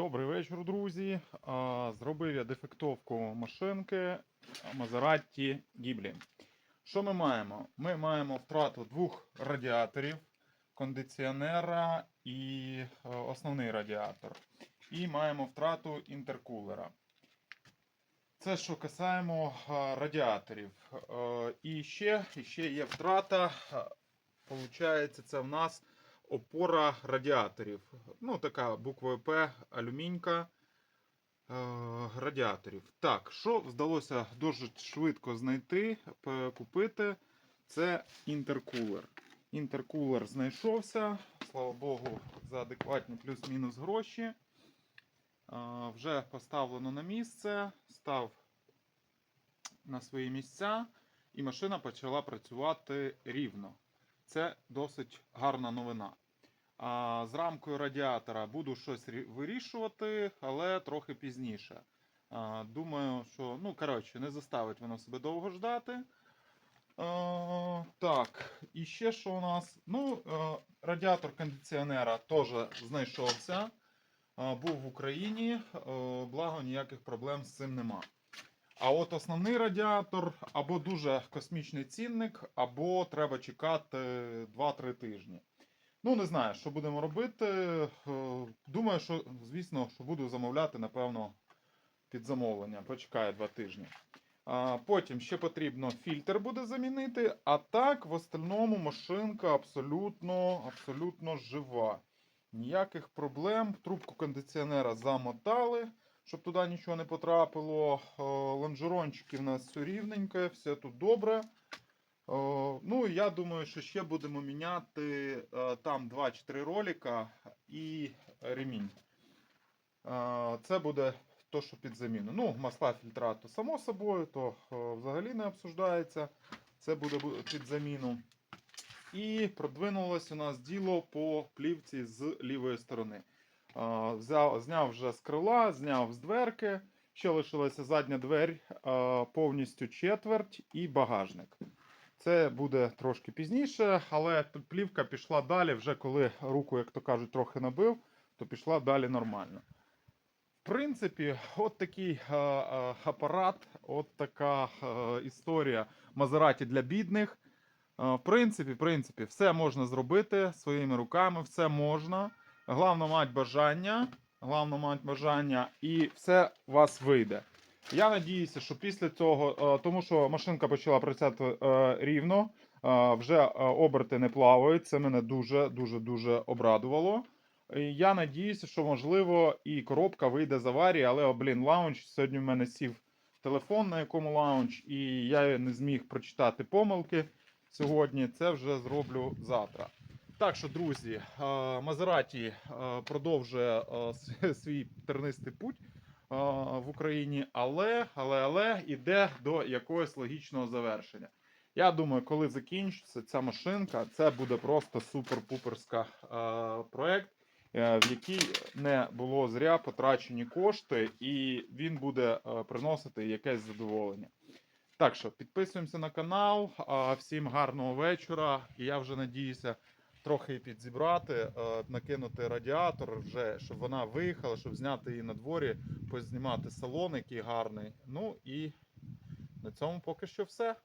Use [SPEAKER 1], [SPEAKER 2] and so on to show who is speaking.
[SPEAKER 1] Добрий вечір, друзі. Зробив я дефектовку машинки Maserati Ghibli. Що ми маємо? Ми маємо втрату двох радіаторів, кондиціонера і е, основний радіатор. І маємо втрату інтеркулера. Це що касаємо е, радіаторів. Е, І ще, і ще є втрата. Получається, це в нас опора радіаторів. Ну, така буквою П, алюмінька е, радіаторів. Так, що вдалося дуже швидко знайти, купити, це інтеркулер. Інтеркулер знайшовся, слава Богу, за адекватні плюс-мінус гроші. Е, Вже поставлено на місце, став на свої місця, і машина почала працювати рівно. Це досить гарна новина. З рамкою радіатора буду щось вирішувати, але трохи пізніше. Думаю, що ну коротше, не заставить воно себе довго ждати. Так, і ще що у нас? Ну, радіатор кондиціонера теж знайшовся. Був в Україні, благо ніяких проблем з цим нема. А от основний радіатор або дуже космічний цінник, або треба чекати 2-3 тижні. Ну, не знаю, що будемо робити. Е, Думаю, що, звісно, що буду замовляти, напевно, під замовлення. Почекаю 2 тижні. Потім ще потрібно фільтр буде замінити. А так, в остальному машинка абсолютно, абсолютно жива. Ніяких проблем. Трубку кондиціонера замотали щоб туди нічого не потрапило. Е, Лонжерончики в нас все рівненьке, все тут добре. Е, Ну, я думаю, що ще будемо міняти е, там 2-3 ролика і ремінь. Е, Це буде то, що під заміну. Ну, масла фільтрату, само собою, то взагалі не обсуждається. Це буде під заміну. І продвинулось у нас діло по плівці з лівої сторони. Взяв, зняв вже з крила, зняв з дверки. Ще лишилася задня двері повністю четверть і багажник. Це буде трошки пізніше, але плівка пішла далі, вже коли руку, як то кажуть, трохи набив, то пішла далі нормально. В принципі, от такий а, а, апарат, от така а, історія Мазераті для бідних. А, В принципі, в принципі, все можна зробити своїми руками, все можна. Головне мати бажання, головне мати бажання, і все у вас вийде. Я надіюся, що після цього, е, тому що машинка почала працювати е, рівно, е, вже оберти не плавають. Це мене дуже дуже обрадувало. Я надіюся, що можливо і коробка вийде з аварії, але о, блін, лаунч. Сьогодні в мене сів телефон, на якому лаунч, і я не зміг прочитати помилки сьогодні. Це вже зроблю завтра. Так що, друзі, Мазераті продовжує свій тернистий путь в Україні, але, але, але іде до якогось логічного завершення. Я думаю, коли закінчиться ця машинка, це буде просто супер-пуперська е, проект, е, в який не було зря потрачені кошти, і він буде е, приносити якесь задоволення. Так що підписуємося на канал. а, Всім гарного вечора. І я вже надіюся трохи підзібрати, е, накинути радіатор, вже, щоб вона виїхала, щоб зняти її на дворі, познімати салон, який гарний. Ну і на цьому поки що все.